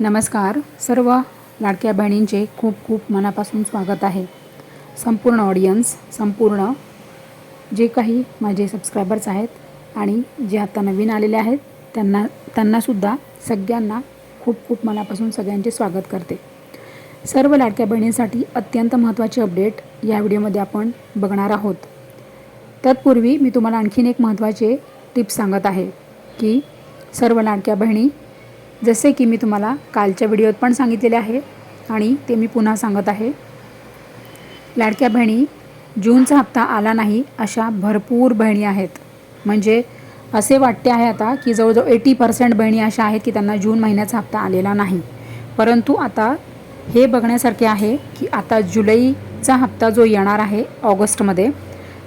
नमस्कार. सर्व लाडक्या बहिणींचे खूप खूप मनापासून स्वागत आहे. संपूर्ण ऑडियन्स संपूर्ण जे काही माझे सबस्क्रायबर्स आहेत आणि जे आता नवीन आलेले आहेत त्यांना त्यांनासुद्धा सगळ्यांना खूप खूप मनापासून सगळ्यांचे स्वागत करते. सर्व लाडक्या बहिणींसाठी अत्यंत महत्त्वाचे अपडेट या व्हिडिओमध्ये आपण बघणार आहोत. तत्पूर्वी मी तुम्हाला आणखीन एक महत्त्वाचे टिप्स सांगत आहे की सर्व लाडक्या बहिणी जसे की मी तुम्हाला कालच्या व्हिडिओत पण सांगितलेले आहे आणि ते मी पुन्हा सांगत आहे. लाडक्या बहिणी जूनचा हप्ता आला नाही अशा भरपूर बहिणी आहेत. म्हणजे असे वाटते आहे आता की जवळजवळ एटी पर्सेंट बहिणी अशा आहेत की त्यांना जून महिन्याचा हप्ता आलेला नाही. परंतु आता हे बघण्यासारखे आहे की आता जुलैचा हप्ता जो येणार आहे ऑगस्टमध्ये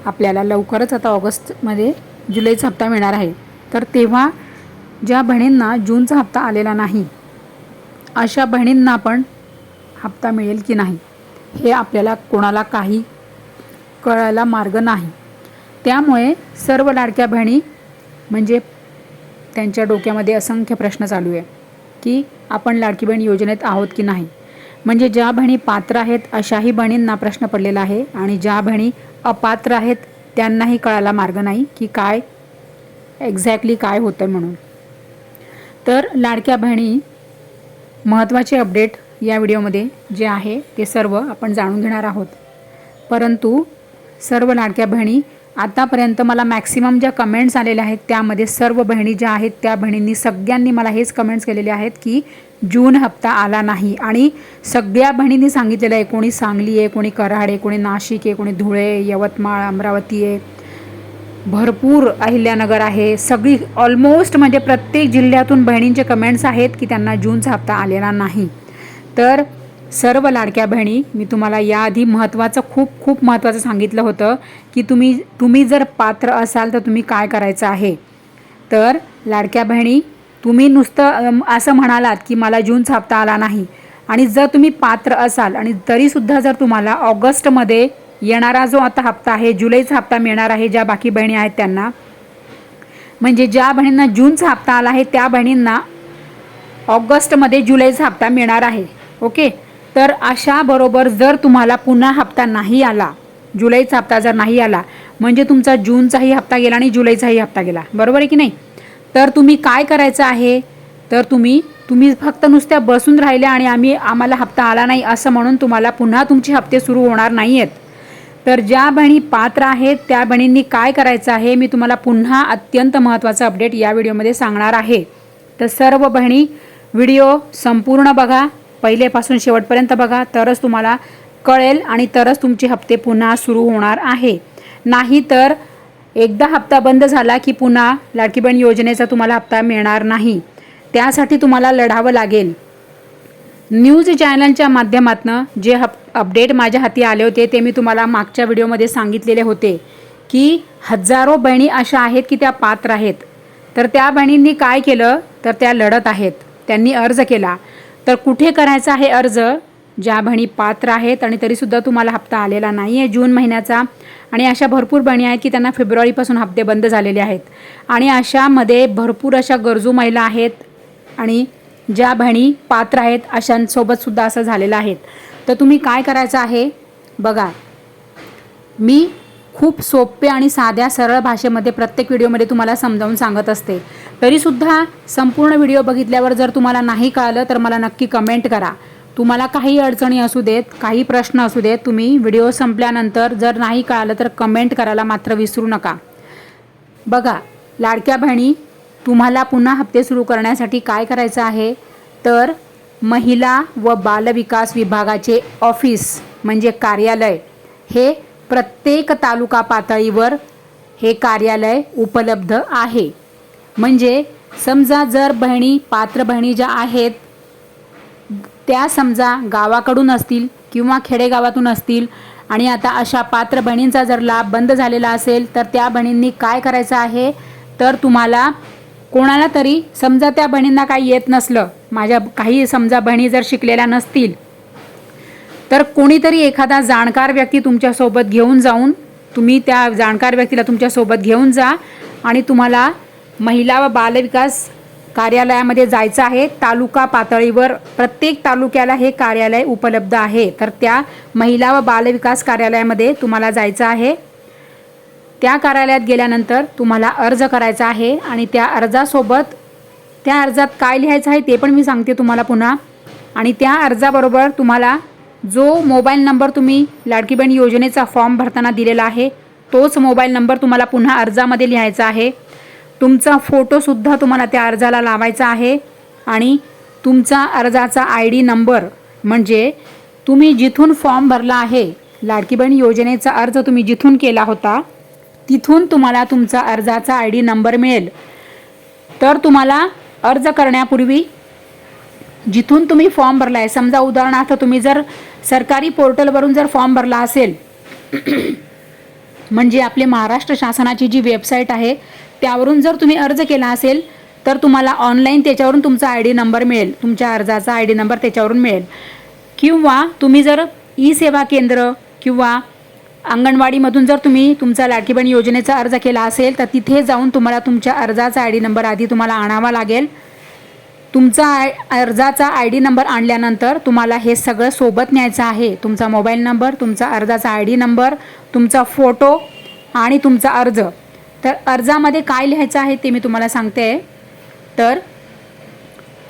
आपल्याला लवकरच आता ऑगस्टमध्ये जुलैचा हप्ता मिळणार आहे. तर तेव्हा ज्या बहिणींना जूनचा हप्ता आलेला नाही अशा बहिणींना पण हप्ता मिळेल की नाही हे आपल्याला कोणाला काही कळायला मार्ग नाही. त्यामुळे सर्व लाडक्या बहिणी म्हणजे त्यांच्या डोक्यामध्ये असंख्य प्रश्न चालू आहे की आपण लाडकी बहीण योजनेत आहोत की नाही? म्हणजे ज्या बहिणी पात्र आहेत अशाही बहिणींना प्रश्न पडलेला आहे आणि ज्या बहिणी अपात्र आहेत त्यांनाही कळायला मार्ग नाही की काय एक्झॅक्टली काय होतं म्हणून. तर लाडक्या बहिणी महत्त्वाचे अपडेट या व्हिडिओमध्ये जे आहे ते सर्व आपण जाणून घेणार आहोत. परंतु सर्व लाडक्या बहिणी आतापर्यंत मला मॅक्सिमम ज्या कमेंट्स आलेल्या आहेत त्यामध्ये सर्व बहिणी ज्या आहेत त्या बहिणींनी सगळ्यांनी मला हेच कमेंट्स केलेले आहेत की जून हप्ता आला नाही आणि सगळ्या बहिणींनी सांगितलेलं आहे कोणी सांगली आहे कोणी कराड आहे कोणी नाशिक आहे कोणी धुळे यवतमाळ अमरावती आहे. भरपूर अहिल्यानगर आहे. सगळी ऑलमोस्ट म्हणजे प्रत्येक जिल्ह्यातून बहिणींचे कमेंट्स आहेत की त्यांना जूनचा हप्ता आलेला नाही. तर सर्व लाडक्या बहिणी मी तुम्हाला याआधी महत्त्वाचं खूप खूप महत्त्वाचं सांगितलं होतं की तुम्ही तुम्ही जर पात्र असाल तर तुम्ही काय करायचं आहे? तर लाडक्या बहिणी तुम्ही नुसतं असं म्हणालात की मला जूनचा हप्ता आला नाही. आणि जर तुम्ही पात्र असाल आणि तरीसुद्धा जर तुम्हाला ऑगस्टमध्ये येणारा जो आता हप्ता आहे जुलैचा हप्ता मिळणार आहे ज्या बाकी बहिणी आहेत त्यांना. म्हणजे ज्या बहिणींना जूनचा हप्ता आला आहे त्या बहिणींना ऑगस्टमध्ये जुलैचा हप्ता मिळणार आहे. ओके? तर अशाबरोबर जर तुम्हाला पुन्हा हप्ता नाही आला जुलैचा हप्ता जर नाही आला म्हणजे तुमचा जूनचाही हप्ता गेला आणि जुलैचाही हप्ता गेला. बरोबर आहे की नाही? तर तुम्ही काय करायचं आहे? तर तुम्ही तुम्ही फक्त नुसत्या बसून राहिल्या आणि आम्ही आम्हाला हप्ता आला नाही असं म्हणून तुम्हाला पुन्हा तुमचे हप्ते सुरू होणार नाही आहेत तर ज्या बहिणी पात्र आहेत त्या बहिणींनी काय करायचं आहे मी तुम्हाला पुन्हा अत्यंत महत्त्वाचं अपडेट या व्हिडिओमध्ये सांगणार आहे. तर सर्व बहिणी व्हिडिओ संपूर्ण बघा पहिलेपासून शेवटपर्यंत बघा तरच तुम्हाला कळेल आणि तरच तुमचे हप्ते पुन्हा सुरू होणार आहे. नाही तर एकदा हप्ता बंद झाला की पुन्हा लाडकी बहीण योजनेचा तुम्हाला हप्ता मिळणार नाही. त्यासाठी तुम्हाला लढावं लागेल. न्यूज चॅनलच्या माध्यमातून जे हप अपडेट माझ्या हाती आले होते ते मी तुम्हाला मागच्या व्हिडिओमध्ये सांगितलेले होते की हजारो बहिणी अशा आहेत की त्या पात्र आहेत. तर त्या बहिणींनी काय केलं? तर त्या लढत आहेत. त्यांनी अर्ज केला. तर कुठे करायचा आहे अर्ज? ज्या बहिणी पात्र आहेत आणि तरीसुद्धा तुम्हाला हप्ता आलेला नाही आहे जून महिन्याचा आणि अशा भरपूर बहिणी आहेत की त्यांना फेब्रुवारीपासून हप्ते बंद झालेले आहेत. आणि अशामध्ये भरपूर अशा गरजू महिला आहेत आणि ज्या बहिणी पात्र आहेत अशांसोबतसुद्धा असं झालेलं आहे. तर तुम्ही काय करायचं आहे? बघा. मी खूप सोपे आणि साध्या सरळ भाषेमध्ये प्रत्येक व्हिडिओमध्ये तुम्हाला समजावून सांगत असते. तरीसुद्धा संपूर्ण व्हिडिओ बघितल्यावर जर तुम्हाला नाही कळलं तर मला नक्की कमेंट करा. तुम्हाला काही अडचणी असू देत काही प्रश्न असू देत तुम्ही व्हिडिओ संपल्यानंतर जर नाही कळालं तर कमेंट करायला मात्र विसरू नका. बघा. लाडक्या बहिणी तुम्हाला पुन्हा हप्ते सुरू करण्यासाठी काय करायचं आहे? तर महिला व बालविकास विभागाचे ऑफिस म्हणजे कार्यालय हे प्रत्येक तालुका पातळीवर हे कार्यालय उपलब्ध आहे. म्हणजे समजा जर बहिणी पात्र बहिणी ज्या आहेत त्या समजा गावाकडून असतील किंवा खेडेगावातून असतील आणि आता अशा पात्र बहिणींचा जर लाभ बंद झालेला असेल तर त्या बहिणींनी काय करायचं आहे? तर तुम्हाला कोणाला तरी समजा त्या बहिणींना काही येत नसलं माझ्या काही समजा बहिणी जर शिकलेल्या नसतील तर कोणीतरी एखादा जाणकार व्यक्ती तुमच्यासोबत घेऊन जाऊन तुम्ही त्या जाणकार व्यक्तीला तुमच्यासोबत घेऊन जा आणि तुम्हाला महिला व बालविकास कार्यालयामध्ये जायचं आहे. तालुका पातळीवर प्रत्येक तालुक्याला हे कार्यालय उपलब्ध आहे. तर त्या महिला व बालविकास कार्यालयामध्ये तुम्हाला जायचं आहे. त्या कार्यालयात गेल्यानंतर तुम्हाला अर्ज करायचा आहे आणि त्या अर्जासोबत त्या अर्जात काय लिहायचं आहे ते पण मी सांगते तुम्हाला पुन्हा. आणि त्या अर्जाबरोबर तुम्हाला जो मोबाईल नंबर तुम्ही लाडकी बहीण योजनेचा फॉर्म भरताना दिलेला आहे तोच मोबाईल नंबर तुम्हाला पुन्हा अर्जामध्ये लिहायचा आहे. तुमचा फोटोसुद्धा तुम्हाला त्या अर्जाला लावायचा आहे आणि तुमचा अर्जाचा आय डी नंबर म्हणजे तुम्ही जिथून फॉर्म भरला आहे लाडकी बहीण योजनेचा अर्ज तुम्ही जिथून केला होता तिथून तुम्हाला तुमचा अर्जाचा आय डी नंबर मिळेल. तर तुम्हाला अर्ज करण्यापूर्वी जिथून तुम्ही फॉर्म भरला आहे समजा उदाहरणार्थ तुम्ही जर सरकारी पोर्टलवरून जर फॉर्म भरला असेल म्हणजे आपले महाराष्ट्र शासनाची जी वेबसाईट आहे त्यावरून जर तुम्ही अर्ज केला असेल तर तुम्हाला ऑनलाईन त्याच्यावरून तुमचा आय डी नंबर मिळेल तुमच्या अर्जाचा आय डी नंबर त्याच्यावरून मिळेल. किंवा तुम्ही जर ई सेवा केंद्र किंवा अंगणवाडीमधून जर तुम्ही तुमचा लाडकी योजनेचा अर्ज केला असेल तर तिथे जाऊन तुम्हाला तुमच्या अर्जाचा आय डी नंबर आधी तुम्हाला आणावा लागेल. तुमचा आय अर्जाचा आय डी नंबर आणल्यानंतर तुम्हाला हे सगळं सोबत न्यायचं आहे. तुमचा मोबाईल नंबर तुमचा अर्जाचा आय डी नंबर तुमचा फोटो आणि तुमचा अर्ज. तर अर्जामध्ये काय लिहायचं आहे ते मी तुम्हाला सांगते. तर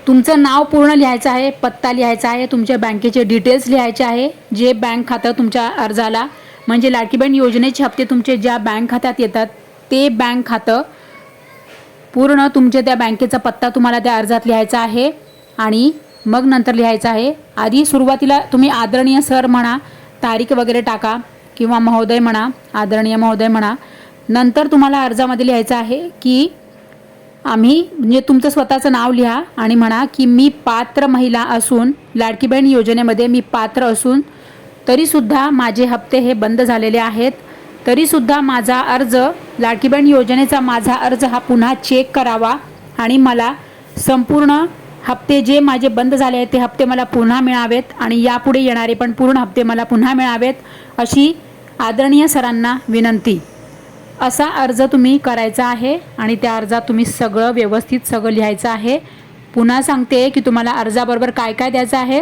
तुमचं नाव पूर्ण लिहायचं आहे पत्ता लिहायचा आहे तुमच्या बँकेचे डिटेल्स लिहायचे आहे जे बँक खातं तुमच्या अर्जाला म्हणजे लाडकीबहीण योजनेचे हप्ते तुमचे ज्या बँक खात्यात येतात ते बँक खातं पूर्ण तुमच्या त्या बँकेचा पत्ता तुम्हाला त्या अर्जात लिहायचा आहे आणि मग नंतर लिहायचं आहे. आधी सुरुवातीला तुम्ही आदरणीय सर म्हणा तारीख वगैरे टाका किंवा महोदय म्हणा आदरणीय महोदय म्हणा नंतर तुम्हाला अर्जामध्ये लिहायचं आहे की आम्ही म्हणजे तुमचं स्वतःचं नाव लिहा आणि म्हणा की मी पात्र महिला असून लाडकी बहीण योजनेमध्ये मी पात्र असून तरीसुद्धा माझे हप्ते हे बंद झालेले आहेत. तरीसुद्धा माझा अर्ज लाडकी योजनेचा माझा अर्ज हा पुन्हा चेक करावा आणि मला संपूर्ण हप्ते जे माझे बंद झाले आहेत ते हप्ते मला पुन्हा मिळावेत आणि यापुढे येणारे पण पूर्ण हप्ते मला पुन्हा मिळावेत अशी आदरणीय सरांना विनंती. असा अर्ज तुम्ही करायचा आहे आणि त्या अर्जात तुम्ही सगळं व्यवस्थित सगळं लिहायचं आहे. पुन्हा सांगते की तुम्हाला अर्जाबरोबर काय काय द्यायचं आहे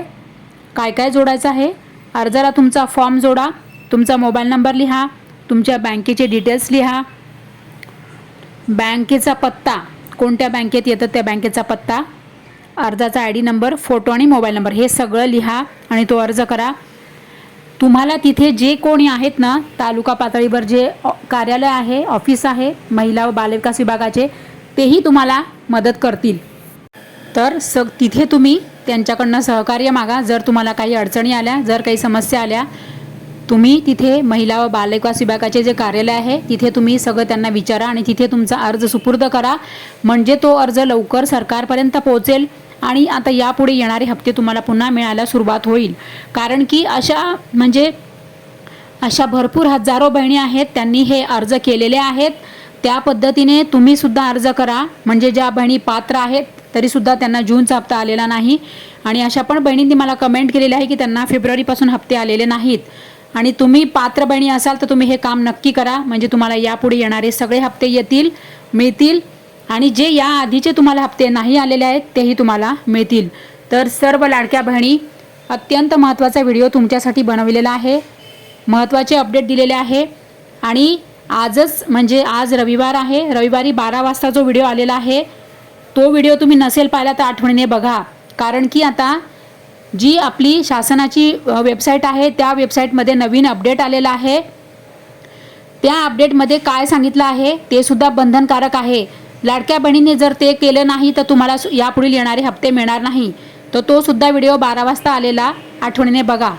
काय काय जोडायचं आहे अर्जाला तुमचा फॉर्म जोडा तुमचा मोबाईल नंबर लिहा तुमच्या बँकेचे डिटेल्स लिहा. बँकेचा पत्ता कोणत्या बँकेत येतं त्या बँकेचा पत्ता अर्जाचा आय डी नंबर फोटो आणि मोबाईल नंबर हे सगळं लिहा आणि तो अर्ज करा. तुम्हाला तिथे जे कोणी आहेत ना तालुका पातळीवर जे कार्यालय आहे ऑफिस आहे महिला व बालविकास विभागाचे तेही तुम्हाला मदत करतील. तर सग तिथे तुम्ही त्यांच्याकडनं सहकार्य मागा. जर तुम्हाला काही अडचणी आल्या जर काही समस्या आल्या तुम्ही तिथे महिला व बालविकास विभागाचे जे कार्यालय आहे तिथे तुम्ही सगळं त्यांना विचारा आणि तिथे तुमचा अर्ज सुपूर्द करा. म्हणजे तो अर्ज लवकर सरकारपर्यंत पोहोचेल आणि आता यापुढे येणारे हप्ते तुम्हाला पुन्हा मिळायला सुरुवात होईल. कारण की अशा म्हणजे अशा भरपूर हजारो बहिणी आहेत त्यांनी हे अर्ज केलेले आहेत. त्या पद्धतीने तुम्हीसुद्धा अर्ज करा. म्हणजे ज्या बहिणी पात्र आहेत तरीसुद्धा त्यांना जूनचा हप्ता आलेला नाही. आणि अशा पण बहिणींनी मला कमेंट केलेली आहे की त्यांना फेब्रुवारीपासून हप्ते आलेले नाहीत. आणि तुम्ही पात्र बहिणी असाल तर तुम्ही हे काम नक्की करा. म्हणजे तुम्हाला यापुढे येणारे सगळे हप्ते येतील मिळतील. आणि जे या आधीचे तुम्हाला हप्ते नाही आलेले आहेत तेही तुम्हाला मिळतील. तर सर्व लाडक्या बहिणी अत्यंत महत्त्वाचा व्हिडिओ तुमच्यासाठी बनवलेला आहे. महत्त्वाचे अपडेट दिलेले आहे. आणि आजच म्हणजे आज रविवार आहे. रविवारी बारा वाजता जो व्हिडिओ आलेला आहे तो व्हिडिओ तुम्ही नसेल पाहिला तर आठवणीने बघा. कारण की आता जी आपली शासनाची वेबसाईट आहे त्या वेबसाईटमध्ये नवीन अपडेट आलेला आहे. त्या अपडेटमध्ये काय सांगितलं आहे ते सुद्धा बंधनकारक आहे. लाडक्या बहिणीने जर ते केलं नाही तर तुम्हाला यापुढील येणारे हप्ते मिळणार नाही. तर तो सुद्धा व्हिडिओ बारा वाजता आलेला. आठवणीने बघा.